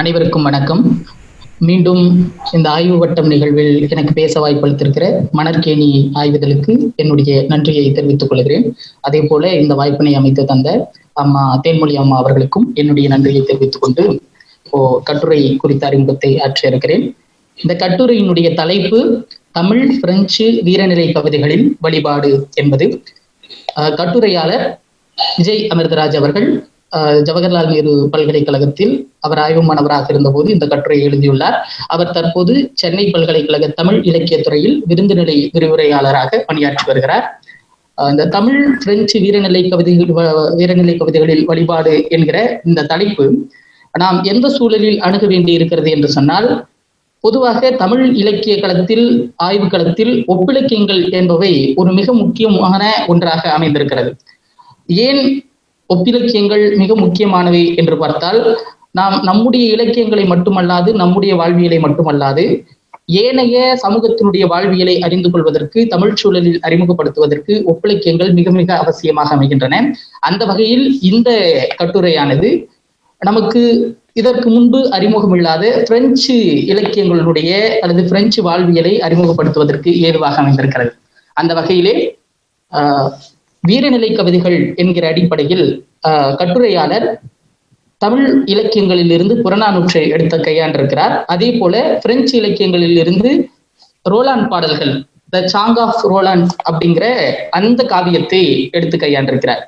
அனைவருக்கும் வணக்கம். மீண்டும் இந்த ஆய்வு வட்டம் நிகழ்வில் எனக்கு பேச வாய்ப்பளித்திருக்கிற மணற்கேணி ஆய்வுதலுக்கு என்னுடைய நன்றியை தெரிவித்துக் கொள்கிறேன். அதே போல இந்த வாய்ப்பினை அமைத்து தந்த அம்மா தேன்மொழி அம்மா அவர்களுக்கும் என்னுடைய நன்றியை தெரிவித்துக் கொண்டு இப்போ கட்டுரை குறித்த அறிமுகத்தை ஆற்ற இருக்கிறேன். இந்த கட்டுரையினுடைய தலைப்பு தமிழ் பிரெஞ்சு வீரநிலை கவிதைகளின் வழிபாடு என்பது. கட்டுரையாளர் விஜய் அமிர்தராஜ் அவர்கள் ஜவஹர்லால் நேரு பல்கலைக்கழகத்தில் அவர் ஆய்வு மாணவராக இருந்தபோது இந்த கட்டுரையை எழுதியுள்ளார். அவர் தற்போது சென்னை பல்கலைக்கழக தமிழ் இலக்கியத் துறையில் விருந்துநிலை விரிவுரையாளராக பணியாற்றி வருகிறார். இந்த தமிழ் பிரெஞ்சு வீரநிலை கவிதைகள் வீரநிலை கவிதைகளில் வழிபாடு என்கிற இந்த தலைப்பு நாம் எந்த சூழலில் அணுக வேண்டி இருக்கிறது என்று சொன்னால் பொதுவாக தமிழ் இலக்கிய களத்தில் ஆய்வு களத்தில் ஒப்பிலக்கியங்கள் என்பவை ஒரு மிக முக்கியமான ஒன்றாக அமைந்திருக்கிறது. ஏன் ஒப்பிலக்கியங்கள் மிக முக்கியமானவை என்று பார்த்தால் நாம் நம்முடைய இலக்கியங்களை மட்டுமல்லாது நம்முடைய வாழ்வியலை மட்டுமல்லாது ஏனைய சமூகத்தினுடைய வாழ்வியலை அறிந்து கொள்வதற்கு தமிழ் சூழலில் அறிமுகப்படுத்துவதற்கு ஒப்பிலக்கியங்கள் மிக மிக அவசியமாக அமைகின்றன. அந்த வகையில் இந்த கட்டுரையானது நமக்கு இதற்கு முன்பு அறிமுகமில்லாத பிரெஞ்சு இலக்கியங்களுடைய அல்லது பிரெஞ்சு வாழ்வியலை அறிமுகப்படுத்துவதற்கு ஏதுவாக அமைந்திருக்கிறது. அந்த வகையிலே ஆஹ், வீரநிலை கவிதைகள் என்கிற அடிப்படையில் ஆஹ், கட்டுரையாளர் தமிழ் இலக்கியங்களில் இருந்து புறநானூற்றை எடுத்த கையாண்டிருக்கிறார். அதே போல பிரெஞ்சு இலக்கியங்களில் இருந்து ரோலான் பாடல்கள் த சாங் ஆஃப் ரோலான் அப்படிங்கிற அந்த காவியத்தை எடுத்து கையாண்டிருக்கிறார்.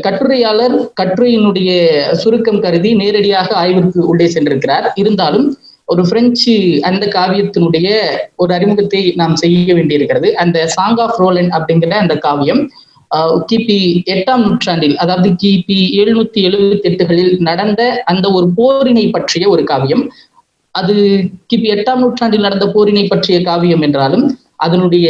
கட்டுரையாளர் கட்டுரையினுடைய சுருக்கம் கருதி நேரடியாக ஆய்வுக்கு உள்ளே சென்றிருக்கிறார். இருந்தாலும் ஒரு பிரெஞ்சு அந்த காவியத்தினுடைய ஒரு அறிமுகத்தை நாம் செய்ய வேண்டியிருக்கிறது. அந்த சாங் ஆஃப் ரோலன் அப்படிங்கிற அந்த காவியம் கிபி எட்டாம் நூற்றாண்டில் அதாவது கிபி எழுநூத்தி எழுபத்தி எட்டுகளில் நடந்த அந்த ஒரு போரினை பற்றிய ஒரு காவியம். அது கிபி எட்டாம் நூற்றாண்டில் நடந்த போரினை பற்றிய காவியம் என்றாலும் அதனுடைய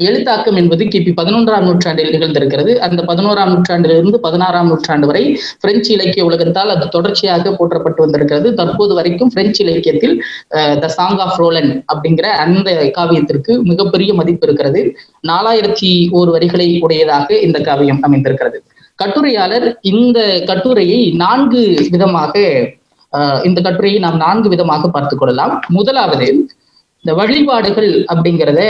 எழுத்தாக்கம் என்பது கிபி பதினொன்றாம் நூற்றாண்டில் நிகழ்ந்திருக்கிறது. அந்த பதினோராம் நூற்றாண்டிலிருந்து பதினாறாம் நூற்றாண்டு வரை பிரெஞ்சு இலக்கிய உலகத்தால் அது தொடர்ச்சியாக போற்றப்பட்டு வந்திருக்கிறது. தற்போது வரைக்கும் பிரெஞ்சு இலக்கியத்தில் த சாங் ஆஃப் ரோலன் அப்படிங்கிற அந்த காவியத்திற்கு மிகப்பெரிய மதிப்பு இருக்கிறது. நாலாயிரத்தி ஓர் வரிகளை உடையதாக இந்த காவியம் அமைந்திருக்கிறது. கட்டுரையாளர் இந்த கட்டுரையை நான்கு விதமாக ஆஹ் இந்த கட்டுரையை நாம் நான்கு விதமாக பார்த்துக் கொள்ளலாம். முதலாவது இந்த வழிபாடுகள் அப்படிங்கிறத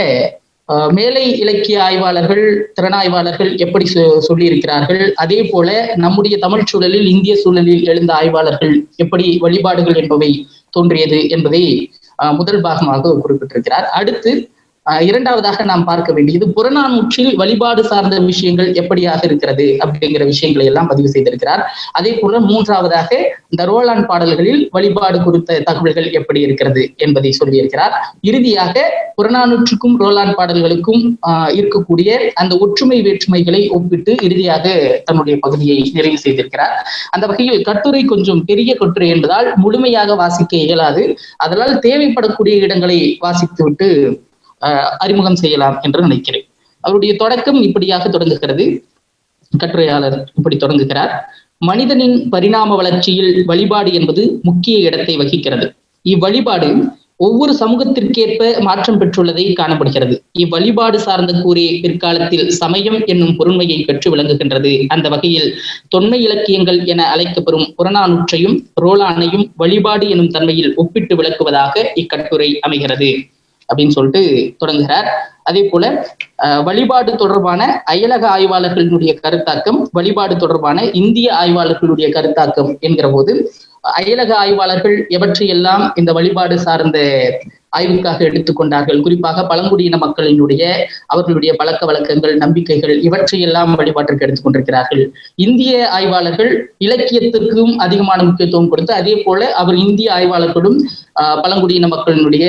மேலை இலக்கிய ஆய்வாளர்கள் திறனாய்வாளர்கள் எப்படி சொ- சொல்லியிருக்கிறார்கள்? அதே போல நம்முடைய தமிழ் சூழலில் இந்திய சூழலில் எழுந்த ஆய்வாளர்கள் எப்படி வழிபாடுகள் என்பவை தோன்றியது என்பதை ஆஹ் முதல் பாகமாக குறிப்பிட்டிருக்கிறார். அடுத்து இரண்டாவதாக நாம் பார்க்க வேண்டியது புறநானூற்றில் வழிபாடு சார்ந்த விஷயங்கள் எப்படியாக இருக்கிறது அப்படிங்கிற விஷயங்களை எல்லாம் பதிவு செய்திருக்கிறார். அதே போல மூன்றாவதாக இந்த ரோலான் பாடல்களில் வழிபாடு குறித்த தகவல்கள் எப்படி இருக்கிறது என்பதை சொல்லியிருக்கிறார். இறுதியாக புறநானூற்றுக்கும் ரோலான் பாடல்களுக்கும் ஆஹ் இருக்கக்கூடிய அந்த ஒற்றுமை வேற்றுமைகளை ஒப்பிட்டு இறுதியாக தன்னுடைய பகுதியை நிறைவு செய்திருக்கிறார். அந்த வகையில் கட்டுரை கொஞ்சம் பெரிய கட்டுரை என்பதால் முழுமையாக வாசிக்க இயலாது. அதனால் தேவைப்படக்கூடிய இடங்களை வாசித்துவிட்டு அறிமுகம் செய்யலாம் என்று நினைக்கிறேன். அவருடைய தொடக்கம் இப்படியாக தொடங்குகிறது. கட்டுரையாளர் இப்படி தொடங்குகிறார். மனிதனின் பரிணாம வளர்ச்சியில் வழிபாடு என்பது முக்கிய இடத்தை வகிக்கிறது. இவ்வழிபாடு ஒவ்வொரு சமூகத்திற்கேற்ப மாற்றம் பெற்றுள்ளதை காணப்படுகிறது. இவ்வழிபாடு சார்ந்த கூறிய பிற்காலத்தில் சமயம் என்னும் பொருண்மையை பெற்று விளங்குகின்றது. அந்த வகையில் தொன்மை இலக்கியங்கள் என அழைக்கப்பெறும் புறநானூற்றையும் ரோலானையும் வழிபாடு எனும் தன்மையில் ஒப்பிட்டு விளக்குவதாக இக்கட்டுரை அமைகிறது. அப்படின்னு சொல்லிட்டு தொடங்குகிறார். அதே போல அஹ், வழிபாடு தொடர்பான அயலக ஆய்வாளர்களுடைய கருத்தாக்கம் வழிபாடு தொடர்பான இந்திய ஆய்வாளர்களுடைய கருத்தாக்கம் என்கிற போது அயலக ஆய்வாளர்கள் எவற்றையெல்லாம் இந்த வழிபாடு சார்ந்த ஆய்வுக்காக எடுத்துக்கொண்டார்கள். குறிப்பாக பழங்குடியின மக்களினுடைய அவர்களுடைய பழக்க வழக்கங்கள் நம்பிக்கைகள் இவற்றையெல்லாம் வழிபாட்டிற்கு எடுத்துக்கொண்டிருக்கிறார்கள். இந்திய ஆய்வாளர்கள் இலக்கியத்திற்கும் அதிகமான முக்கியத்துவம் கொடுத்து அதே போல அவர் இந்திய ஆய்வாளர்களும் ஆஹ், பழங்குடியின மக்களினுடைய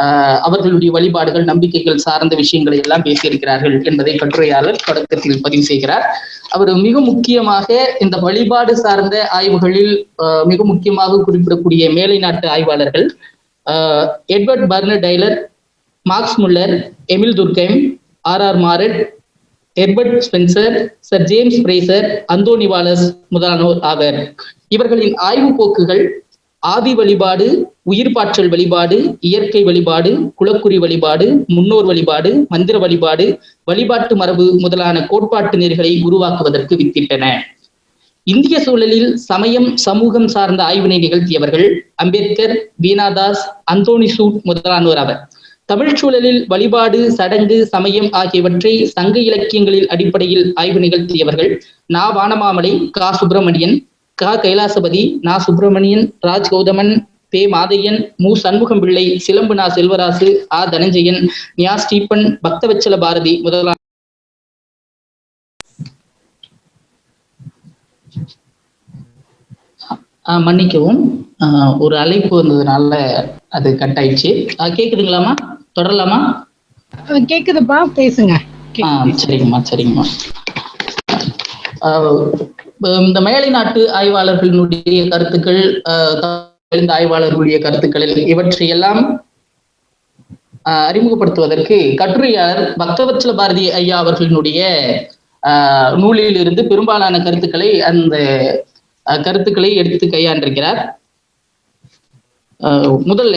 ஆஹ், அவர்களுடைய வழிபாடுகள் நம்பிக்கைகள் சார்ந்த விஷயங்களை எல்லாம் பேசியிருக்கிறார்கள் என்பதை கட்டுரையாளர் தொடக்கத்தில் பதிவு செய்கிறார். அவர் மிக முக்கியமாக இந்த வழிபாடு சார்ந்த ஆய்வுகளில் மிக முக்கியமாக குறிப்பிடக்கூடிய மேலை நாட்டு ஆய்வாளர்கள் Edward Burnett Tylor Marx Muller Emile Durkheim R R Marett Herbert Spencer Sir James Frazer Anthony Wallace முதலானோர் ஆவர். இவர்களின் ஆய்வு போக்குகள் ஆதி வழிபாடு உயிர்ப்பாற்றல் வழிபாடு இயற்கை வழிபாடு குலக்குறி வழிபாடு முன்னோர் வழிபாடு மந்திர வழிபாடு வழிபாட்டு மரபு முதலான கோட்பாட்டு நெறிகளை உருவாக்குவதற்கு வித்திட்டன. இந்திய சூழலில் சமயம் சமூகம் சார்ந்த ஆய்வினை நிகழ்த்தியவர்கள் அம்பேத்கர் வீணாதாஸ் அந்தோனி சூட் முதலானோர் அவர் தமிழ் சூழலில் வழிபாடு சடங்கு சமயம் ஆகியவற்றை சங்க இலக்கியங்களில் அடிப்படையில் ஆய்வு நிகழ்த்தியவர்கள் நா. வானமாமலை கா. சுப்பிரமணியன் கா. கைலாசபதி நா. சுப்பிரமணியன் ராஜ் கௌதமன் பே. மாதையன் மு. சண்முகம் பிள்ளை சிலம்பு நா. செல்வராசு ஆ. தனஞ்சயன் நியா ஸ்டீபன் பக்தவச்சல பாரதி முதலான மன்னிக்கவும். ஒரு அழைப்பு வந்ததுனால அது கட் ஆயிடுச்சு. கேக்குதுங்களாமா தொடரலாமா? கேக்குதுப்பா பேசுங்க. சரிங்கம்மா சரிங்கம்மா. இந்த மேலை நாட்டு ஆய்வாளர்களுடைய கருத்துக்கள் தெரிந்த ஆய்வாளர்களுடைய கருத்துக்கள் இவற்றையெல்லாம் அறிமுகப்படுத்துவதற்கு கட்டுரையாளர் பக்தவத்சல பாரதி ஐயா அவர்களினுடைய ஆஹ் நூலில் இருந்து பெரும்பாலான கருத்துக்களை அந்த கருத்துக்களை எடுத்து கையாண்டிருக்கிறார். முதல்ல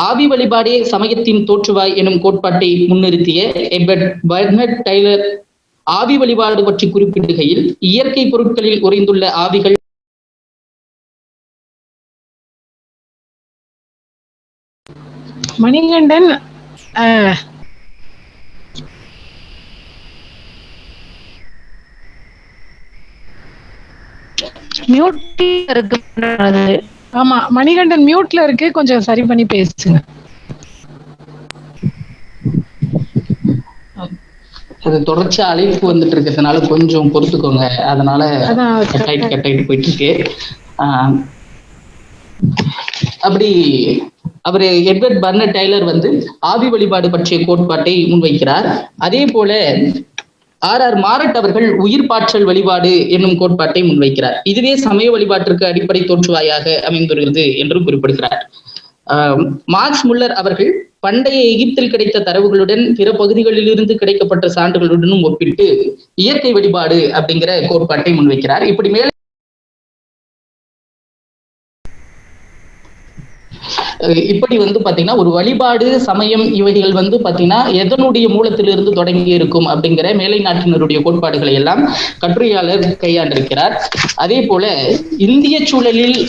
ஆவி வழிபாடே சமயத்தின் தோற்றுவாய் எனும் கோட்பாட்டை முன்னிறுத்திய எட்வர்ட் பர்னட் டைலர் ஆவி வழிபாடு பற்றி குறிப்பிடுகையில் இயற்கை பொருட்களில் உறைந்துள்ள ஆவிகள் மணிகண்டன் அஹ், மியூட் இருக்கு. அது. ஆமா மணிகண்டன் மியூட்ல இருக்கு. கொஞ்சம் சரி பண்ணி பேசுங்க. அது தொடர்ச்சியா அழைப்பு வந்துட்டு இருக்கிறதுனால கொஞ்சம் பொறுத்துக்கோங்க. அதனால அதான் கட் ஆயிட்டு கட் ஆயிட்டு போயிட்டு இருக்கு ஆஹ் அப்படி அவரு எட்வர்ட் பர்னர் டெய்லர் வந்து ஆவி வழிபாடு பற்றிய கோட்பாட்டை முன்வைக்கிறார். அதே போல ஆர் ஆர் மாரட் அவர்கள் உயிர் பாற்றல் வழிபாடு என்னும் கோட்பாட்டை முன்வைக்கிறார். இதுவே சமய வழிபாட்டிற்கு அடிப்படை தோற்றுவாயாக அமைந்துள்ளது என்றும் குறிப்பிடுகிறார். மார்க்ஸ் முல்லர் அவர்கள் பண்டைய எகிப்தில் கிடைத்த தரவுகளுடன் பிற பகுதிகளிலிருந்து கிடைக்கப்பட்ட சான்றுகளுடனும் ஒப்பிட்டு இயற்கை வழிபாடு அப்படிங்கிற கோட்பாட்டை முன்வைக்கிறார். இப்படி மேலே இப்படி வந்து பாத்தீங்கன்னா ஒரு வழிபாடு சமயம் இவைகள் வந்து பாத்தீங்கன்னா எதனுடைய மூலத்திலிருந்து தொடங்கி இருக்கும் அப்படிங்கிற மேலை நாட்டினருடைய கோட்பாடுகளை எல்லாம் கட்டுரையாளர் கையாண்டிருக்கிறார். அதே போல இந்திய சூழலில்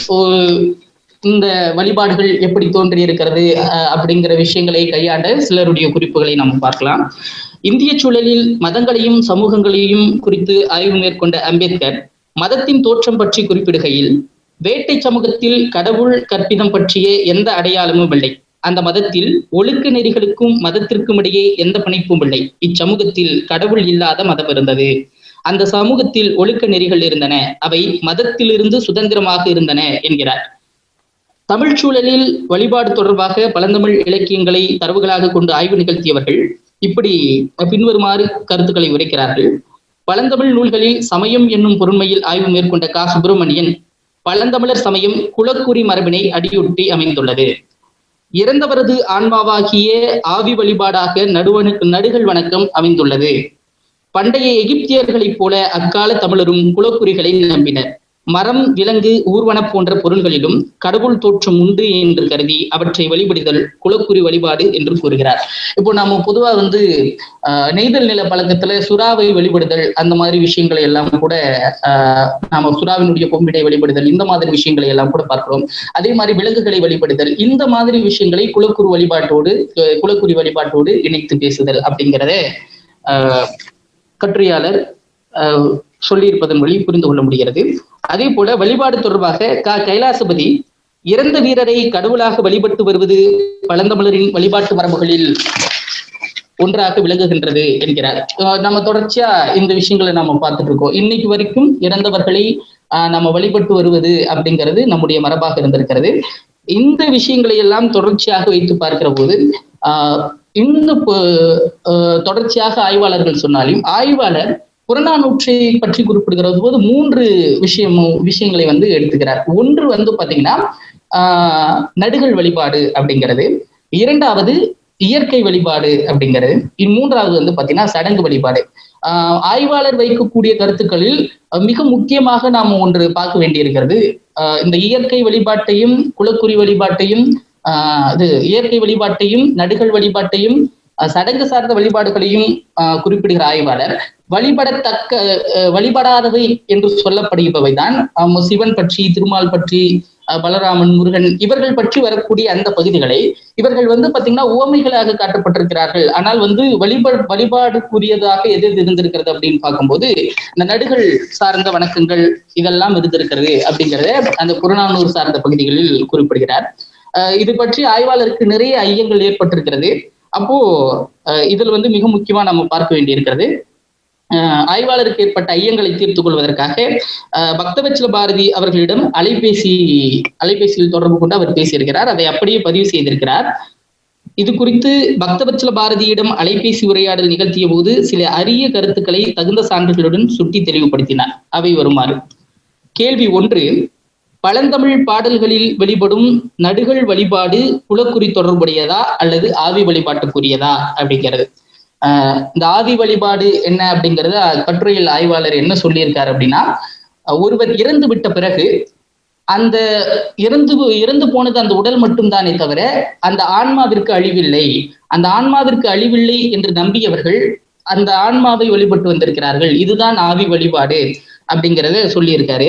இந்த வழிபாடுகள் எப்படி தோன்றி இருக்கிறது அஹ் அப்படிங்கிற விஷயங்களை கையாண்ட சிலருடைய குறிப்புகளை நம்ம பார்க்கலாம். இந்திய சூழலில் மதங்களையும் சமூகங்களையும் குறித்து ஆய்வு மேற்கொண்ட அம்பேத்கர் மதத்தின் தோற்றம் பற்றி குறிப்பிடுகையில் வேட்டை சமூகத்தில் கடவுள் கற்பிதம் பற்றிய எந்த அடையாளமும் இல்லை. அந்த மதத்தில் ஒழுக்க நெறிகளுக்கும் மதத்திற்கும் இடையே எந்த பிணைப்பும் இல்லை. இச்சமூகத்தில் கடவுள் இல்லாத மதம் இருந்தது. அந்த சமூகத்தில் ஒழுக்க நெறிகள் இருந்தன. அவை மதத்திலிருந்து சுதந்திரமாக இருந்தன என்கிறார். தமிழ் சூழலில் வழிபாடு தொடர்பாக பழந்தமிழ் இலக்கியங்களை தரவுகளாக கொண்டு ஆய்வு நிகழ்த்தியவர்கள் இப்படி பின்வருமாறு கருத்துக்களை உரைக்கிறார்கள். பழந்தமிழ் நூல்களில் சமயம் என்னும் பொருண்மையில் ஆய்வு மேற்கொண்ட கா. சுப்பிரமணியன் பழந்தமிழர் சமயம் குலக்குறி மரபினை அடியொட்டி அமைந்துள்ளது. இறந்தவரது ஆன்மாவாகிய ஆவி வழிபாடாக நடுவனு நடுகள் வணக்கம் அமைந்துள்ளது. பண்டைய எகிப்தியர்களைப் போல அக்கால தமிழரும் குலக்குறிகளை நம்பினர். மரம் விலங்கு ஊர்வன போன்ற பொருள்களிலும் கடவுள் தோற்றம் உண்டு என்று கருதி அவற்றை வழிபடுதல் குலக்குறி வழிபாடு என்று கூறுகிறார். இப்போ நாம பொதுவா வந்து ஆஹ், நெய்தல் நில பழக்கத்துல சுறாவை வழிபடுதல் அந்த மாதிரி விஷயங்களை எல்லாம் கூட ஆஹ், நாம சுறாவினுடைய கொம்பிடை வழிபடுதல் இந்த மாதிரி விஷயங்களை எல்லாம் கூட பார்க்கிறோம். அதே மாதிரி விலங்குகளை வழிபடுதல் இந்த மாதிரி விஷயங்களை குலக்குரு வழிபாட்டோடு குலக்குறி வழிபாட்டோடு இணைத்து பேசுதல் அப்படிங்கிறத ஆஹ், கட்டுரையாளர் அஹ் சொல்லியிருப்பதன் வழி புரிந்து கொள்ள முடிகிறது. அதே போல வழிபாடு தொடர்பாக க. கைலாசபதி இறந்த வீரரை கடவுளாக வழிபட்டு வருவது பழந்தமிழரின் வழிபாட்டு மரபுகளில் ஒன்றாக விளங்குகின்றது என்கிறார். நம்ம தொடர்ச்சியா இந்த விஷயங்களை நாம பார்த்துட்டு இருக்கோம். இன்னைக்கு வரைக்கும் இறந்தவர்களை ஆஹ் நம்ம வழிபட்டு வருவது அப்படிங்கிறது நம்முடைய மரபாக இருந்திருக்கிறது. இந்த விஷயங்களை எல்லாம் தொடர்ச்சியாக வைத்து பார்க்கிற போது ஆஹ் இந்த தொடர்ச்சியாக ஆய்வாளர்கள் சொன்னாலும் ஆய்வாளர் புறநானூற்றை பற்றி குறிப்பிடுகிறது போது மூன்று விஷயம் விஷயங்களை வந்து எடுத்துக்கிறார். ஒன்று வந்து பாத்தீங்கன்னா ஆஹ் நடுகள் வழிபாடு அப்படிங்கிறது. இரண்டாவது இயற்கை வழிபாடு அப்படிங்கிறது. இம்மூன்றாவது வந்து பாத்தீங்கன்னா சடங்கு வழிபாடு. ஆஹ் ஆய்வாளர் வைக்கக்கூடிய கருத்துக்களில் மிக முக்கியமாக நாம் ஒன்று பார்க்க வேண்டியிருக்கிறது. ஆஹ் இந்த இயற்கை வழிபாட்டையும் குலக்குறி வழிபாட்டையும் ஆஹ் இது இயற்கை வழிபாட்டையும் நடுகள் வழிபாட்டையும் அஹ் சடங்கு சார்ந்த வழிபாடுகளையும் ஆஹ் குறிப்பிடுகிற ஆய்வாளர். வழிபடத்தக்க அஹ், வழிபடாதவை என்று சொல்லப்படுபவை தான் சிவன் பற்றி திருமால் பற்றி அஹ், பலராமன் முருகன் இவர்கள் பற்றி வரக்கூடிய அந்த பகுதிகளை இவர்கள் வந்து பாத்தீங்கன்னா உவமைகளாக காட்டப்பட்டிருக்கிறார்கள். ஆனால் வந்து வழிபா வழிபாடுக்குரியதாக எது எது இருந்திருக்கிறது அப்படின்னு பார்க்கும்போது இந்த நடுகள் சார்ந்த வணக்கங்கள் இதெல்லாம் இருந்திருக்கிறது அப்படிங்கறத அந்த புறநானூறு சார்ந்த பகுதிகளில் குறிப்பிடுகிறார். அஹ் இது பற்றி ஆய்வாளருக்கு நிறைய ஐயங்கள் ஏற்பட்டிருக்கிறது. அப்போ அஹ் இதில் வந்து மிக முக்கியமா நம்ம பார்க்க வேண்டியிருக்கிறது. ஆய்வாளருக்கு ஏற்பட்ட ஐயங்களை தீர்த்துக் கொள்வதற்காக அஹ் பக்தவச்சல பாரதி அவர்களிடம் அலைபேசி அலைபேசியில் தொடர்பு கொண்டு அவர் பேசியிருக்கிறார். அதை அப்படியே பதிவு செய்திருக்கிறார். இது குறித்து பக்தவச்சல பாரதியிடம் அலைபேசி உரையாடல் நிகழ்த்திய போது சில அரிய கருத்துக்களை தகுந்த சான்றுகளுடன் சுட்டி தெளிவுபடுத்தினார். அவை வருமாறு. கேள்வி ஒன்று பழந்தமிழ் பாடல்களில் வெளிப்படும் நடுகள் வழிபாடு குலக்குறி தொடர்புடையதா அல்லது ஆவி வழிபாட்டுக்குரியதா? அப்படிங்கிறது. இந்த ஆவி வழிபாடு என்ன அப்படிங்கறத கட்டுரையில் ஆய்வாளர் என்ன சொல்லியிருக்காரு அப்படின்னா ஒருவர் இறந்து விட்ட பிறகு அந்த இறந்து இறந்து போனது அந்த உடல் மட்டும்தானே தவிர அந்த ஆன்மாவிற்கு அழிவில்லை. அந்த ஆன்மாவிற்கு அழிவில்லை என்று நம்பியவர்கள் அந்த ஆன்மாவை வழிபட்டு வந்திருக்கிறார்கள். இதுதான் ஆவி வழிபாடு அப்படிங்கிறத சொல்லியிருக்காரு.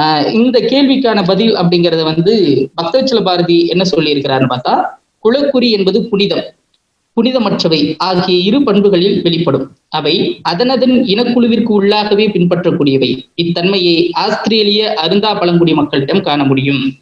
ஆஹ் இந்த கேள்விக்கான பதில் அப்படிங்கறத வந்து பக்தச்சல பாரதி என்ன சொல்லியிருக்கிறாருன்னு பார்த்தா குலக்குறி என்பது புனிதம். புனிதமற்றவை ஆகிய இரு பண்புகளில் வெளிப்படும். அவை அதனதன் இனக்குழுவிற்கு உள்ளாகவே பின்பற்றக்கூடியவை. இத்தன்மையை ஆஸ்திரேலிய அருந்தா பழங்குடி மக்களிடம் காண முடியும்.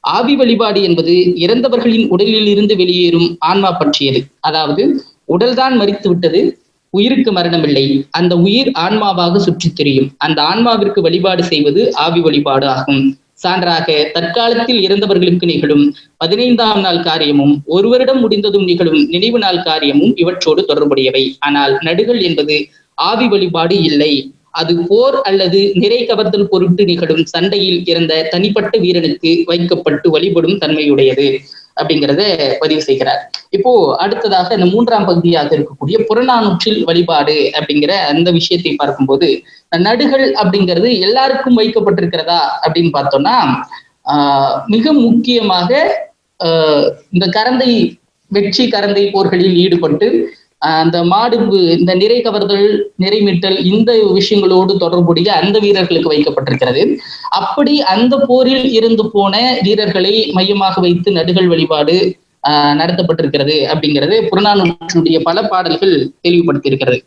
ஆவி வழிபாடு என்பது இறந்தவர்களின் உடலில் இருந்து வெளியேறும் ஆன்மா பற்றியது. அதாவது உடல்தான் மறித்து விட்டது உயிருக்கு மரணமில்லை. அந்த உயிர் ஆன்மாவாக சுற்றித் திரியும். அந்த ஆன்மாவிற்கு வழிபாடு செய்வது ஆவி வழிபாடு ஆகும். சான்றாக தற்காலத்தில் இறந்தவர்களுக்கு நிகழும் பதினைந்தாம் நாள் காரியமும் ஒரு வருடம் முடிந்ததும் நிகழும் நினைவு நாள் காரியமும் இவற்றோடு தொடர்புடையவை. ஆனால் நடுகள் என்பது ஆவி வழிபாடு இல்லை. அது போர் அல்லது நிறை கவர்தல் பொருட்டு நிகழும் சண்டையில் இறந்த தனிப்பட்ட வீரனுக்கு வைக்கப்பட்டு வழிபடும் தன்மையுடையது அப்படிங்கிறத பதிவு செய்கிறார். இப்போ அடுத்ததாக இந்த மூன்றாம் பகுதியாக இருக்கக்கூடிய புறநானூற்றில் வழிபாடு அப்படிங்கிற அந்த விஷயத்தை பார்க்கும்போது நடுகள் அப்படிங்கிறது எல்லாருக்கும் வைக்கப்பட்டிருக்கிறதா அப்படின்னு பார்த்தோம்னா ஆஹ் மிக முக்கியமாக இந்த கரந்தை வெற்றி கரந்தை போர்களில் ஈடுபட்டு அந்த மாடு இந்த நிறை கவர்தல் நிறைமிட்டல் இந்த விஷயங்களோடு தொடர்புடைய அந்த வீரர்களுக்கு வைக்கப்பட்டிருக்கிறது. அப்படி அந்த போரில் இருந்து போன வீரர்களை மையமாக வைத்து நடுகள் வழிபாடு ஆஹ் நடத்தப்பட்டிருக்கிறது அப்படிங்கிறது புறநானூற்றுடைய பல பாடல்கள் தெளிவுபடுத்தி இருக்கிறது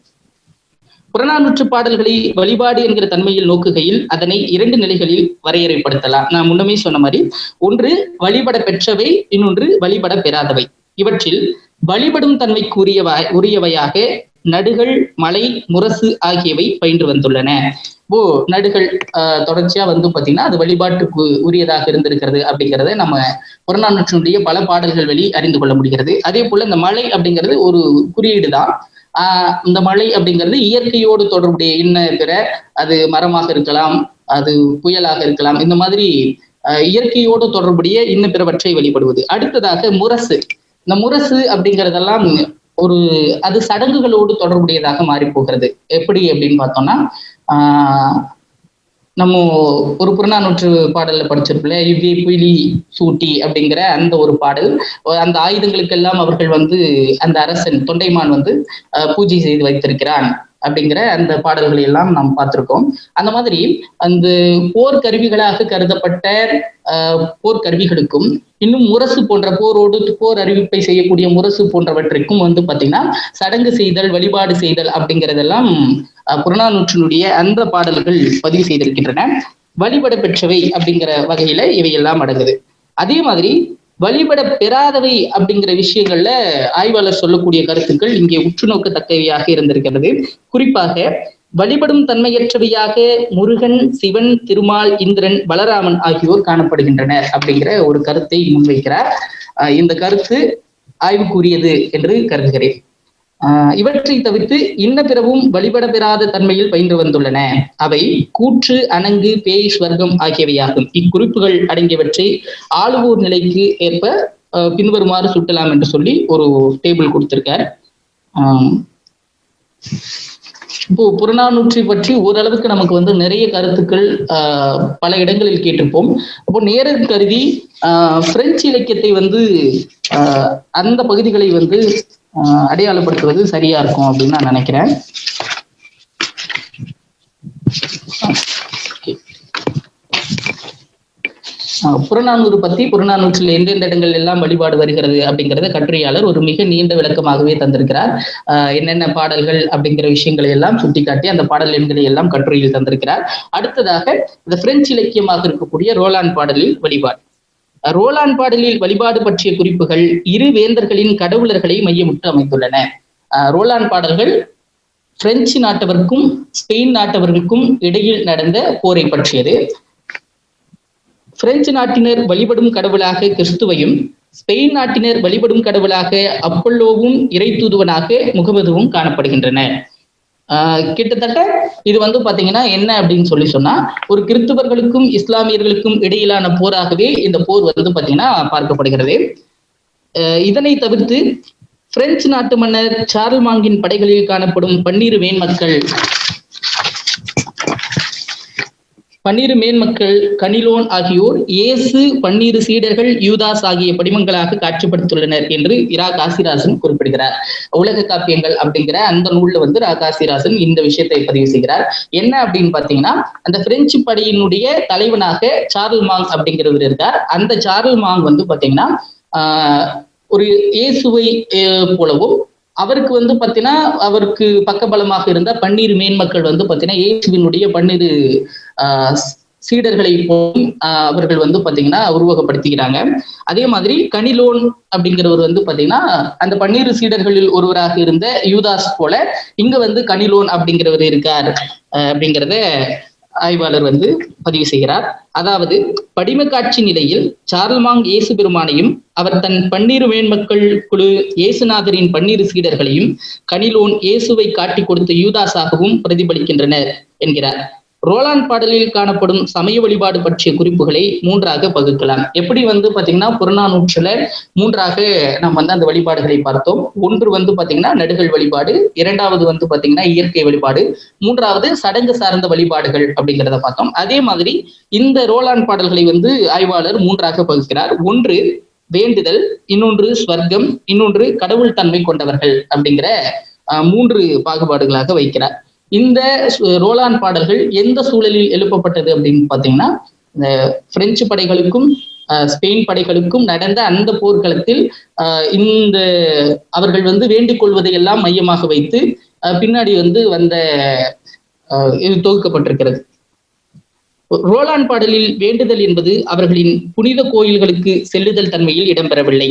புறநானூற்று பாடல்களை வழிபாடு என்கிற தன்மையில் நோக்குகையில் அதனை இரண்டு நிலைகளில் வரையறைப்படுத்தலாம். நான் முன்னமே சொன்ன மாதிரி ஒன்று வழிபட பெற்றவை இன்னொன்று வழிபட பெறாதவை. இவற்றில் வழிபடும் தன்மைக்கு உரியவ உரியவையாக நடுகள் மலை முரசு ஆகியவை பயின்று வந்துள்ளன. ஓ நடுகள் தொடர்ச்சியா வந்து பாத்தீங்கன்னா அது வழிபாட்டுக்கு உரியதாக இருந்திருக்கிறது அப்படிங்கிறத நம்ம புறநானூற்றினுடைய பல பாடல்கள் வழி அறிந்து கொள்ள முடிகிறது. அதே போல இந்த மலை அப்படிங்கிறது ஒரு குறியீடு தான். ஆஹ் இந்த மலை அப்படிங்கிறது இயற்கையோடு தொடர்புடைய இன்ன பிற அது மரமாக இருக்கலாம் அது புயலாக இருக்கலாம் இந்த மாதிரி இயற்கையோடு தொடர்புடைய இன்ன பிறவற்றை வெளிப்படுவது அடுத்ததாக முரசு. இந்த முரசு அப்படிங்கிறதெல்லாம் ஒரு அது சடங்குகளோடு தொடர்புடையதாக மாறி போகிறது எப்படி அப்படின்னு பார்த்தோம்னா ஆஹ் நம்ம ஒரு புறநானூற்று பாடல்ல படிச்சிருப்போம்ல இவ்வே புலி சூட்டி அப்படிங்கிற அந்த ஒரு பாடல் அந்த ஆயுதங்களுக்கெல்லாம் அவர்கள் வந்து அந்த அரசன் தொண்டைமான் வந்து பூஜை செய்து வைத்திருக்கிறான். அப்படிங்கிற அந்த பாடல்களை எல்லாம் நாம் பார்த்திருக்கோம். அந்த மாதிரி அந்த போர் கருவிகளாக கருதப்பட்ட அஹ், போர் கருவிகளுக்கும் இன்னும் முரசு போன்ற போரோடு போர் அறிவிப்பை செய்யக்கூடிய முரசு போன்றவற்றிற்கும் வந்து பாத்தீங்கன்னா சடங்கு செய்தல் வழிபாடு செய்தல் அப்படிங்கிறதெல்லாம் அஹ், புறநானூற்றினுடைய அந்த பாடல்கள் பதிவு செய்திருக்கின்றன. வழிபட பெற்றவை அப்படிங்கிற வகையில இவையெல்லாம் அடங்குது. அதே மாதிரி வழிபட பெறாதவை அப்படிங்கிற விஷயங்கள்ல ஆய்வாளர் சொல்லக்கூடிய கருத்துக்கள் இங்கே உற்று நோக்கத்தக்கவையாக இருந்திருக்கிறது. குறிப்பாக வழிபடும் தன்மையற்றவையாக முருகன் சிவன் திருமால் இந்திரன் பலராமன் ஆகியோர் காணப்படுகின்றனர் அப்படிங்கிற ஒரு கருத்தை முன்வைக்கிறார். ஆஹ் இந்த கருத்து ஆய்வுக்குரியது என்று கருதுகிறேன். இவற்றை தவிர்த்து இன்ன பிறவும் வழிபட பெறாத தன்மையில் பயின்று வந்துள்ளன. அவை கூற்று அணங்கு பேய் ஸ்வர்க்கம் ஆகியவையாகும். இக்குறிப்புகள் அடங்கியவற்றை ஆளுவோர் நிலைக்கு ஏற்ப பின்வருமாறு சுட்டலாம் என்று சொல்லி ஒரு டேபிள் கொடுத்திருக்கார். ஆஹ் இப்போ புறநானூற்றி பற்றி ஓரளவுக்கு நமக்கு வந்து நிறைய கருத்துக்கள் ஆஹ் பல இடங்களில் கேட்டிருப்போம். அப்போ நேரம் கருதி ஆஹ் பிரெஞ்சு இலக்கியத்தை வந்து ஆஹ் அந்த பகுதிகளை வந்து அடையாளப்படுத்துவது சரியா இருக்கும் அப்படின்னு நான் நினைக்கிறேன். ஆஹ் புறநானூறு பத்தி புறநானூற்றில் எந்தெந்த இடங்கள் எல்லாம் வழிபாடு வருகிறது அப்படிங்கறத கட்டுரையாளர் ஒரு மிக நீண்ட விளக்கமாகவே தந்திருக்கிறார். என்னென்ன பாடல்கள் அப்படிங்கிற விஷயங்களை எல்லாம் சுட்டிக்காட்டி அந்த பாடல் எண்களை எல்லாம் கட்டுரையில் தந்திருக்கிறார். அடுத்ததாக இந்த பிரெஞ்சு இலக்கியமாக இருக்கக்கூடிய ரோலான் பாடலில் வழிபாடு. ரோலான் பாடலில் வழிபாடு பற்றிய குறிப்புகள் இரு வேந்தர்களின் கடவுளர்களை மையமிட்டு அமைந்துள்ளன. ரோலான் பாடல்கள் பிரெஞ்சு நாட்டவருக்கும் ஸ்பெயின் நாட்டவர்களுக்கும் இடையில் நடந்த போரை பற்றியது. பிரெஞ்சு நாட்டினர் வழிபடும் கடவுளாக கிறிஸ்துவையும் ஸ்பெயின் நாட்டினர் வழிபடும் கடவுளாக அப்பல்லோவும் இறை தூதுவனாக முகமதுவும் காணப்படுகின்றன. கிட்டத்தட்ட இது வந்து பாத்தீங்கன்னா என்ன அப்படின்னு சொல்லி சொன்னா ஒரு கிறிஸ்துவர்களுக்கும் இஸ்லாமியர்களுக்கும் இடையிலான போராகவே இந்த போர் வந்து பாத்தீங்கன்னா பார்க்கப்படுகிறது. ஆஹ் இதனை தவிர்த்து பிரெஞ்சு நாட்டு மன்னர் சார்ல்மாங்கின் படைகளில் காணப்படும் பன்னீர் மேன்மக்கள் பன்னிரு மேன்மக்கள் கனிலோன் ஆகியோர் இயேசு பன்னிரு சீடர்கள் யூதாஸ் ஆகிய படிமங்களாக காட்சிப்படுத்தியுள்ளனர் என்று இரா காசிராசன் குறிப்பிடுகிறார். உலக காப்பியங்கள் அப்படிங்கிற அந்த நூல்ல வந்து ரா காசிராசன் இந்த விஷயத்தை பதிவு செய்கிறார். என்ன அப்படின்னு பாத்தீங்கன்னா அந்த பிரெஞ்சு படையினுடைய தலைவனாக சார்ல் மாங் அப்படிங்கிறவர் இருக்கார். அந்த சார்ல் மாங் வந்து பாத்தீங்கன்னா ஆஹ் ஒரு இயேசுவை போலவும் அவருக்கு வந்து பாத்தீங்கன்னா அவருக்கு பக்கபலமாக இருந்த பன்னீர் மேன்மக்கள் வந்து பாத்தீங்கன்னா இயேசுவினுடைய பன்னீர் ஆஹ் சீடர்களை ஆஹ் அவர்கள் வந்து பாத்தீங்கன்னா உருவகப்படுத்திக்கிறாங்க அதே மாதிரி கனிலோன் அப்படிங்கிறவர் வந்து பாத்தீங்கன்னா அந்த பன்னீர் சீடர்களில் ஒருவராக இருந்த யூதாஸ் போல இங்க வந்து கனிலோன் அப்படிங்கிறவர் இருக்கார் அப்படிங்கிறத ஆய்வாளர் வந்து பதிவு செய்கிறார். அதாவது படிம காட்சி நிலையில் சார்ல்மாங் இயேசு பெருமானையும் அவர் தன் பன்னீர் வேண்மக்கள் குழு இயேசுநாதரின் பன்னீர் சீடர்களையும் கனிலோன் இயேசுவை காட்டிக் கொடுத்த யூதாஸாகவும் பிரதிபலிக்கின்றனர் என்கிறார். ரோலான் பாடலில் காணப்படும் சமய வழிபாடு பற்றிய குறிப்புகளை மூன்றாக பகுக்கலாம். எப்படி வந்து பாத்தீங்கன்னா புறநானூற்றுல மூன்றாக நம்ம வந்து அந்த வழிபாடுகளை பார்த்தோம். ஒன்று வந்து பாத்தீங்கன்னா நடுகள் வழிபாடு இரண்டாவது வந்து பாத்தீங்கன்னா இயற்கை வழிபாடு மூன்றாவது சடங்கு சார்ந்த வழிபாடுகள் அப்படிங்கிறத பார்த்தோம். அதே மாதிரி இந்த ரோலான் பாடல்களை வந்து ஆய்வாளர் மூன்றாக பகுக்கிறார். ஒன்று வேண்டுதல் இன்னொன்று ஸ்வர்க்கம் இன்னொன்று கடவுள் தன்மை கொண்டவர்கள் அப்படிங்கிற மூன்று பாகுபாடுகளாக வைக்கிறார். இந்த ரோலான் பாடல்கள் எந்த சூழலில் எழுப்பப்பட்டது அப்படின்னு பாத்தீங்கன்னா இந்த பிரெஞ்சு படைகளுக்கும் ஸ்பெயின் படைகளுக்கும் நடந்த அந்த போர்க்களத்தில் அஹ், இந்த அவர்கள் வந்து வேண்டிக் கொள்வதை எல்லாம் மையமாக வைத்து அஹ், பின்னாடி வந்து வந்த இது தொகுக்கப்பட்டிருக்கிறது. ரோலான் பாடலில் வேண்டுதல் என்பது அவர்களின் புனித கோயில்களுக்கு செல்லுதல் தன்மையில் இடம்பெறவில்லை.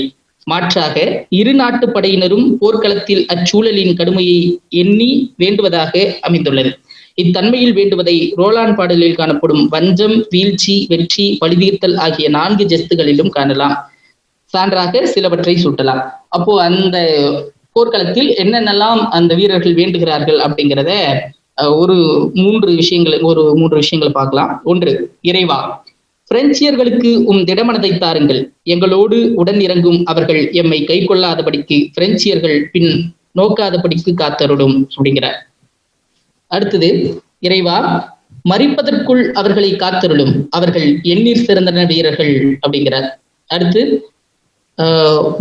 மாற்றாக இரு நாட்டு படையினரும் போர்க்களத்தில் அச்சூழலின் கடுமையை எண்ணி வேண்டுவதாக அமைந்துள்ளது. இத்தன்மையில் வேண்டுவதை ரோலான் பாடலில் காணப்படும் வஞ்சம் வீழ்ச்சி வெற்றி பழிதீர்த்தல் ஆகிய நான்கு ஜெஸ்துகளிலும் காணலாம். சான்றாக சிலவற்றை சுட்டலாம். அப்போ அந்த போர்க்களத்தில் என்னென்னலாம் அந்த வீரர்கள் வேண்டுகிறார்கள் அப்படிங்கிறத அஹ், ஒரு மூன்று விஷயங்களை ஒரு மூன்று விஷயங்களை பார்க்கலாம். ஒன்று இறைவா. பிரெஞ்சியர்களுக்கு உம் திடமனதை தாருங்கள். எங்களோடு உடன் இறங்கும் அவர்கள் எம்மை கை கொள்ளாதபடிக்கு பிரெஞ்சியர்கள் பின் நோக்காதபடிக்கு காத்தருடும் அப்படிங்கிறார். அடுத்தது இறைவா மறிப்பதற்குள் அவர்களை காத்தருளும். அவர்கள் எண்ணீர் சிறந்தன வீரர்கள் அப்படிங்கிறார். அடுத்து ஆஹ்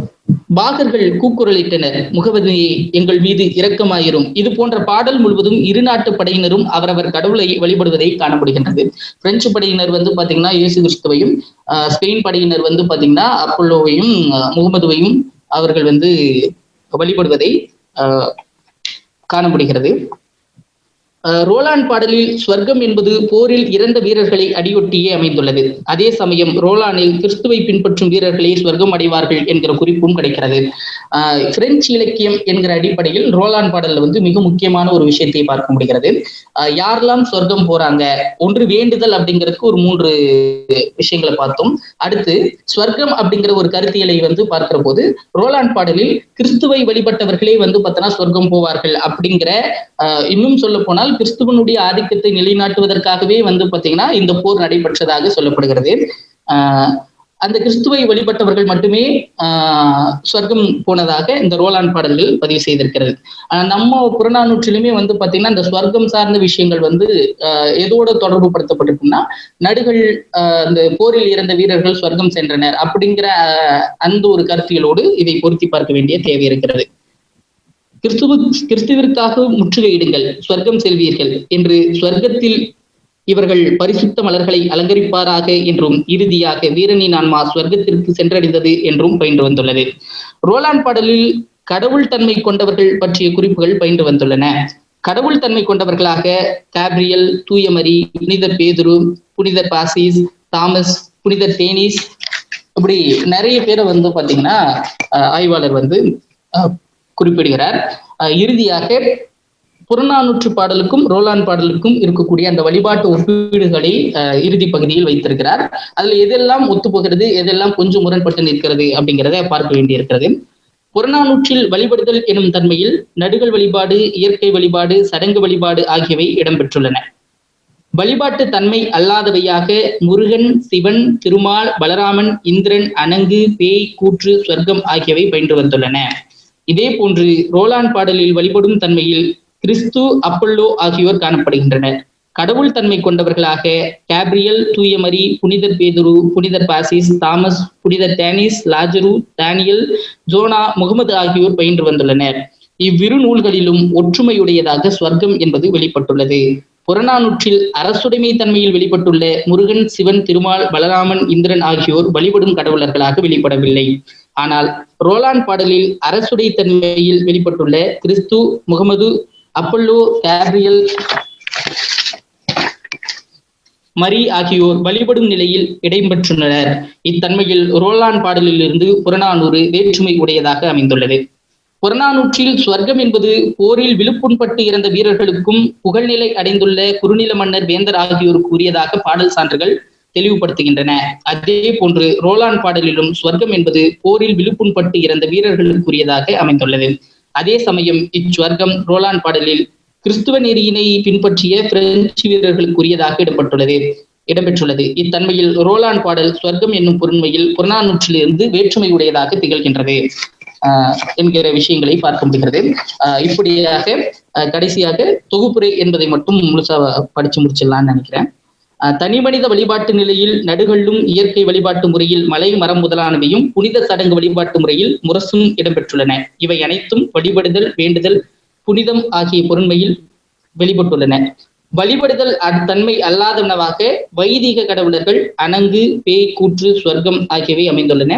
பாகர்கள் கூக்குரலிட்டனர். முகவதியை எங்கள் மீது இரக்கமாயிரும். இது போன்ற பாடல் முழுவதும் இரு நாட்டு படையினரும் அவரவர் கடவுளை வழிபடுவதை காணப்படுகின்றது. பிரெஞ்சு படையினர் வந்து பாத்தீங்கன்னா இயேசு கிறிஸ்துவையும் ஆஹ் ஸ்பெயின் படையினர் வந்து பாத்தீங்கன்னா அப்பல்லோவையும் முகமதுவையும் அவர்கள் வந்து வழிபடுவதை ஆஹ் காணப்படுகிறது. ரோலான் பாடலில் ஸ்வர்க்கம் என்பது போரில் இறந்த வீரர்களை அடியொட்டியே அமைந்துள்ளது. அதே சமயம் ரோலானில் கிறிஸ்துவை பின்பற்றும் வீரர்களே ஸ்வர்க்கம் அடைவார்கள் என்கிற குறிப்பும் கிடைக்கிறது. பிரெஞ்சு இலக்கியம் என்கிற அடிப்படையில் ரோலான் பாடல்ல வந்து மிக முக்கியமான ஒரு விஷயத்தை பார்க்க முடிகிறது. யாரெல்லாம் ஸ்வர்க்கம் போறாங்க ஒன்று வேண்டுதல் அப்படிங்கிறதுக்கு ஒரு மூன்று விஷயங்களை பார்த்தோம். அடுத்து ஸ்வர்க்கம் அப்படிங்கிற ஒரு கருத்தியலை வந்து பார்க்கிற போது ரோலான் பாடலில் கிறிஸ்துவை வழிபட்டவர்களே வந்து பார்த்தோன்னா சொர்க்கம் போவார்கள் அப்படிங்கிற ஆஹ் இன்னும் சொல்ல போனால் கிறிஸ்துவனுடைய ஆதிக்கத்தை நிலைநாட்டுவதற்காகவே வந்து பாத்தீங்கன்னா இந்த போர் நடைபெற்றதாக சொல்லப்படுகிறது. ஆஹ் அந்த கிறிஸ்துவை வழிபட்டவர்கள் மட்டுமே ஆஹ் சொர்க்கம் போனதாக இந்த ரோலான் பாடல்கள் பதிவு செய்திருக்கிறது. ஆனா நம்ம புறநானூற்றிலுமே வந்து பாத்தீங்கன்னா இந்த ஸ்வர்க்கம் சார்ந்த விஷயங்கள் வந்து ஆஹ் எதோட தொடர்பு படுத்தப்பட்டிருக்கும்னா நடுகள் ஆஹ் இந்த போரில் இறந்த வீரர்கள் சொர்க்கம் சென்றனர் அப்படிங்கிற அந்த ஒரு கருத்தியலோடு இதை பொருத்தி பார்க்க வேண்டிய தேவை இருக்கிறது. கிறிஸ்துவ கிறிஸ்துவிற்காக முற்றுகையிடுங்கள் ஸ்வர்க்கம் செல்வீர்கள் என்று ஸ்வர்க்கத்தில் இவர்கள் பரிசுத்த மலர்களை அலங்கரிப்பாராக என்றும் இறுதியாக வீரனின் ஆன்மா ஸ்வர்க்கத்திற்கு சென்றடைந்தது என்றும் பயின்று வந்துள்ளது. ரோலான் பாடலில் கடவுள் தன்மை கொண்டவர்கள் பற்றிய குறிப்புகள் பயின்று வந்துள்ளன. கடவுள் தன்மை கொண்டவர்களாக கேப்ரியல் தூயமரி புனித பேதுரு புனித பாசிஸ் தாமஸ் புனித தேனிஸ் இப்படி நிறைய பேரை வந்து பாத்தீங்கன்னா ஆய்வாளர் வந்து அஹ், குறிப்பிடுகிறார். இறுதியாக புறநானூற்று பாடலுக்கும் ரோலான் பாடலுக்கும் இருக்கக்கூடிய அந்த வழிபாட்டு ஒப்பீடுகளை இறுதி பகுதியில் வைத்திருக்கிறார். அதுல எதெல்லாம் ஒத்துப்போகிறது எதெல்லாம் கொஞ்சம் முரண்பட்டு நிற்கிறது அப்படிங்கிறத பார்க்க வேண்டியிருக்கிறது. புறநானூற்றில் வழிபடுதல் எனும் தன்மையில் நடுகள் வழிபாடு இயற்கை வழிபாடு சடங்கு வழிபாடு ஆகியவை இடம்பெற்றுள்ளன. வழிபாட்டு தன்மை அல்லாதவையாக முருகன் சிவன் திருமால் பலராமன் இந்திரன் அணங்கு பேய் கூற்று சொர்க்கம் ஆகியவை பயின்று வந்துள்ளன. இதே போன்று ரோலான் பாடலில் வழிபடும் தன்மையில் கிறிஸ்து அப்பல்லோ ஆகியோர் காணப்படுகின்றனர். கடவுள் தன்மை கொண்டவர்களாக கேப்ரியல் தூயமரி புனிதர் பேதுரு புனிதர் பாசிஸ் தாமஸ் புனிதர் டேனிஸ் லாஜரு டேனியல் ஜோனா முகமது ஆகியோர் பயின்று வந்துள்ளனர். இவ்விரு நூல்களிலும் ஒற்றுமையுடையதாக ஸ்வர்க்கம் என்பது வெளிப்பட்டுள்ளது. புறநானூற்றில் அரசுடைமை தன்மையில் வெளிப்பட்டுள்ள முருகன் சிவன் திருமால் பலராமன் இந்திரன் ஆகியோர் வழிபடும் கடவுளர்களாக வெளிப்படவில்லை. ஆனால் ரோலான் பாடலில் அரசுடை தன்மையில் வெளிப்பட்டுள்ள கிறிஸ்து முகமது அப்பல்லோ கேப்ரியல் மரி ஆகியோர் வழிபடும் நிலையில் இடம்பெற்றுள்ளனர் இத்தன்மையில் ரோலான் பாடலில் இருந்து புறநானூறு வேற்றுமை உடையதாக அமைந்துள்ளது. புறநானூற்றில் ஸ்வர்க்கம் என்பது போரில் விழுப்புண்பட்டு இறந்த வீரர்களுக்கும் புகழ்நிலை அடைந்துள்ள குறுநில மன்னர் வேந்தர் ஆகியோருக்கு உரியதாக பாடல் சான்றுகள் தெளிவுபடுத்துகின்றன. அதே போன்று ரோலான் பாடலிலும் ஸ்வர்க்கம் என்பது போரில் விழுப்புண்பட்டு இறந்த வீரர்களுக்குரியதாக அமைந்துள்ளது. அதே சமயம் இச்சுவர்க்கம் ரோலான் பாடலில் கிறிஸ்துவ நெறியினை பின்பற்றிய பிரெஞ்சு வீரர்களுக்குரியதாக இடப்பட்டுள்ளது இடம்பெற்றுள்ளது. இத்தன்மையில் ரோலான் பாடல் ஸ்வர்க்கம் என்னும் பொருண்மையில் புறநானூற்றிலிருந்து வேற்றுமை உடையதாக திகழ்கின்றது. ஆஹ் என்கிற விஷயங்களை பார்க்க முடிகிறது. ஆஹ் இப்படியாக ஆஹ் கடைசியாக தொகுப்புரை என்பதை மட்டும் முழுசா படிச்சு முடிச்சிடலாம்னு நினைக்கிறேன். தனிமனித வழிபாட்டு நிலையில் நடுகல்லும் இயற்கை வழிபாட்டு முறையில் மலை மரம் முதலானவையும் புனித சடங்கு வழிபாட்டு முறையில் முரசும் இடம்பெற்றுள்ளன. இவை அனைத்தும் வழிபடுதல் வேண்டுதல் புனிதம் ஆகிய பொருண்மையில் வெளிப்பட்டுள்ளன. வழிபடுதல் அத்தன்மை அல்லாதனவாக வைதிக கடவுளர்கள் அணங்கு பேய் கூற்று சொர்க்கம் ஆகியவை அமைந்துள்ளன.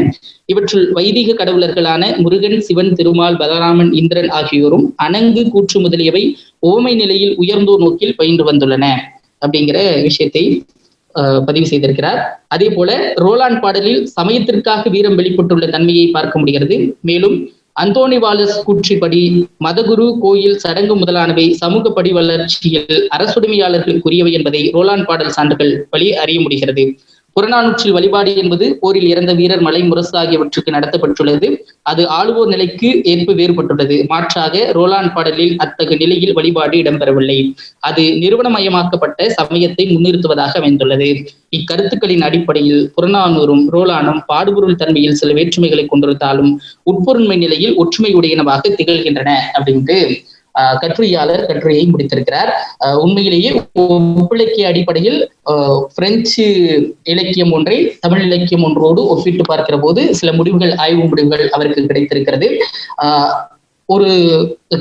இவற்றுள் வைதிக கடவுளர்களான முருகன் சிவன் திருமால் பலராமன் இந்திரன் ஆகியோரும் அணங்கு கூற்று முதலியவை ஓமை நிலையில் உயர்ந்தோர் நோக்கில் பயின்று வந்துள்ளன. அப்படிங்கிற விஷயத்தை பதிவு செய்திருக்கிறார். அதே போல ரோலான் பாடலில் சமயத்திற்காக வீரம் வெளிப்பட்டுள்ள தன்மையை பார்க்க முடிகிறது. மேலும் அந்தோனிவாலஸ் கூற்றிப்படி மதகுரு கோயில் சடங்கு முதலானவை சமூக படி வளர்ச்சியில் அரசுடைமையாளர்களுக்குரியவை என்பதை ரோலான் பாடல் சான்றுகள் வழி அறிய முடிகிறது. புறநானூற்றில் வழிபாடு என்பது போரில் இறந்த வீரர் மலை முரசு ஆகியவற்றுக்கு நடத்தப்பட்டுள்ளது. அது ஆளுவோர் நிலைக்கு ஏற்ப வேறுபட்டுள்ளது. மாற்றாக ரோலான் பாடலில் அத்தகு நிலையில் வழிபாடு இடம்பெறவில்லை. அது நிறுவனமயமாக்கப்பட்ட சமயத்தை முன்னிறுத்துவதாக அமைந்துள்ளது. இக்கருத்துக்களின் அடிப்படையில் புறநானூறும் ரோலானும் பாடுபொருள் தன்மையில் சில வேற்றுமைகளை கொண்டிருந்தாலும் உட்பொருண்மை நிலையில் ஒற்றுமையுடையனவாக திகழ்கின்றன அப்படின்ட்டு கட்டுரையாளர் கட்டுரையை முடித்திருக்கிறார். உண்மையிலேயே ஒப்பிலக்கிய அடிப்படையில் ஆஹ் பிரெஞ்சு இலக்கியம் ஒன்றை தமிழ் இலக்கியம் ஒன்றோடு ஒப்பிட்டு பார்க்கிற போது சில முடிவுகள் ஆய்வு முடிவுகள் அவருக்கு கிடைத்திருக்கிறது. ஆஹ் ஒரு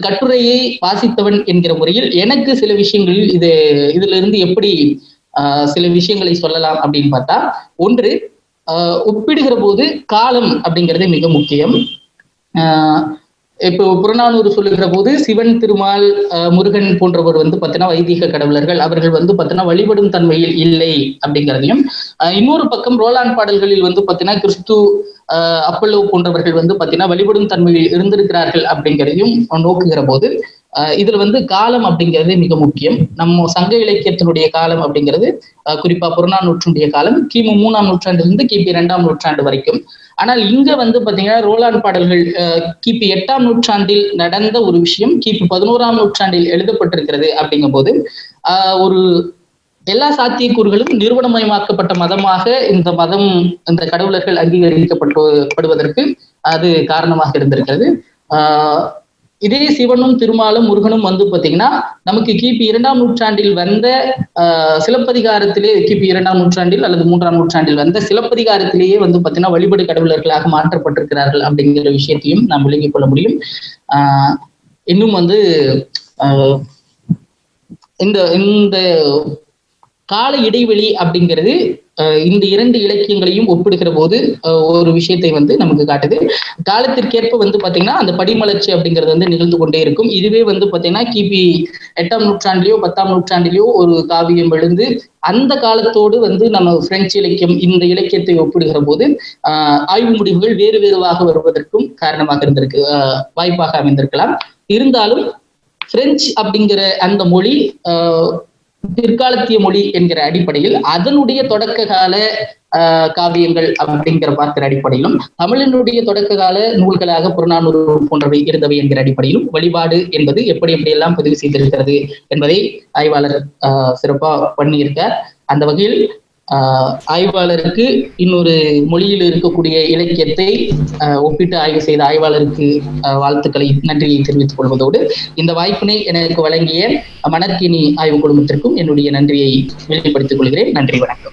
கட்டுரையை வாசித்தவன் என்கிற முறையில் எனக்கு சில விஷயங்களில் இது இதுல இருந்து எப்படி ஆஹ் சில விஷயங்களை சொல்லலாம் அப்படின்னு பார்த்தா ஒன்று ஆஹ் ஒப்பிடுகிற போது காலம் அப்படிங்கிறது மிக முக்கியம். ஆஹ் இப்போ புறநானூறு சொல்லுகிற போது சிவன் திருமால் முருகன் போன்றவர் வந்து பார்த்தீங்கன்னா வைதிக கடவுளர்கள். அவர்கள் வந்து பார்த்தீங்கன்னா வழிபடும் தன்மையில் இல்லை அப்படிங்கிறதையும் இன்னொரு பக்கம் ரோலான் பாடல்களில் வந்து பார்த்தீங்கன்னா கிறிஸ்து ஆஹ் அப்பல்லோ போன்றவர்கள் வந்து பார்த்தீங்கன்னா வழிபடும் தன்மையில் இருந்திருக்கிறார்கள் அப்படிங்கிறதையும் நோக்குகிற போது ஆஹ் இதுல வந்து காலம் அப்படிங்கிறது மிக முக்கியம். நம்ம சங்க இலக்கியத்தினுடைய காலம் அப்படிங்கிறது குறிப்பா புறநானூற்றுடைய காலம் கிமு மூணாம் நூற்றாண்டிலிருந்து கிபி இரண்டாம் நூற்றாண்டு வரைக்கும். ஆனால் இங்க வந்து பாத்தீங்கன்னா ரோலான் பாடல்கள் கிபி எட்டாம் நூற்றாண்டில் நடந்த ஒரு விஷயம் கிபி பதினோராம் நூற்றாண்டில் எழுதப்பட்டிருக்கிறது அப்படிங்கும் போது ஆஹ் ஒரு எல்லா சாத்தியக்கூறுகளும் நிறுவனமயமாக்கப்பட்ட மதமாக இந்த மதம் இந்த கடவுளர்கள் அங்கீகரிக்கப்பட்டு படுவதற்கு அது காரணமாக இருந்திருக்கிறது. ஆஹ் இதே சிவனும் திருமாலும் முருகனும் வந்து பாத்தீங்கன்னா நமக்கு கிபி இரண்டாம் நூற்றாண்டில் வந்த ஆஹ் சிலப்பதிகாரத்திலே கிபி இரண்டாம் நூற்றாண்டில் அல்லது மூன்றாம் நூற்றாண்டில் வந்த சிலப்பதிகாரத்திலேயே வந்து பாத்தீங்கன்னா வழிபடு கடவுளர்களாக மாற்றப்பட்டிருக்கிறார்கள் அப்படிங்கிற விஷயத்தையும் நாம் விளங்கிக் கொள்ள முடியும். ஆஹ் இன்னும் வந்து ஆஹ் இந்த இந்த கால இடைவெளி அப்படிங்கிறது இந்த இரண்டு இலக்கியங்களையும் ஒப்பிடுகிற போது அஹ், ஒரு விஷயத்தை வந்து நமக்கு காட்டுது. காலத்திற்கேற்ப வந்து பாத்தீங்கன்னா அந்த படிமலர்ச்சி அப்படிங்கிறது வந்து நிகழ்ந்து கொண்டே இருக்கும். இதுவே வந்து பாத்தீங்கன்னா கிபி எட்டாம் நூற்றாண்டிலேயோ பத்தாம் நூற்றாண்டிலேயோ ஒரு காவியம் எழுந்து அந்த காலத்தோடு வந்து நம்ம பிரெஞ்சு இலக்கியம் இந்த இலக்கியத்தை ஒப்பிடுகிற போது ஆஹ் ஆய்வு முடிவுகள் வேறு வேறுவாக வருவதற்கும் காரணமாக இருந்திருக்கு ஆஹ் வாய்ப்பாக அமைந்திருக்கலாம். இருந்தாலும் பிரெஞ்சு அப்படிங்கிற அந்த மொழி ஆஹ் பிற்காலத்திய மொழி என்கிற அடிப்படையில் அதனுடைய தொடக்க கால காவியங்கள் அப்படிங்கிற பார்க்கிற அடிப்படையிலும் தமிழினுடைய தொடக்க கால நூல்களாக புறநானூறு போன்றவை இருந்தவை என்கிற அடிப்படையிலும் வழிபாடு என்பது எப்படி எப்படியெல்லாம் பதிவு செய்திருக்கிறது என்பதை ஆய்வாளர் ஆஹ் சிறப்பா பண்ணியிருக்கார். அந்த வகையில் ஆய்வாளருக்கு இன்னொரு மொழியில் இருக்கக்கூடிய இலக்கியத்தை ஆஹ் ஒப்பிட்டு ஆய்வு செய்த ஆய்வாளருக்கு ஆஹ் வாழ்த்துக்களை நன்றியை தெரிவித்துக் கொள்வதோடு இந்த வாய்ப்பினை எனக்கு வழங்கிய மணற்கினி ஆய்வு குழுமத்திற்கும் என்னுடைய நன்றியை வெளிப்படுத்திக் கொள்கிறேன். நன்றி வணக்கம்.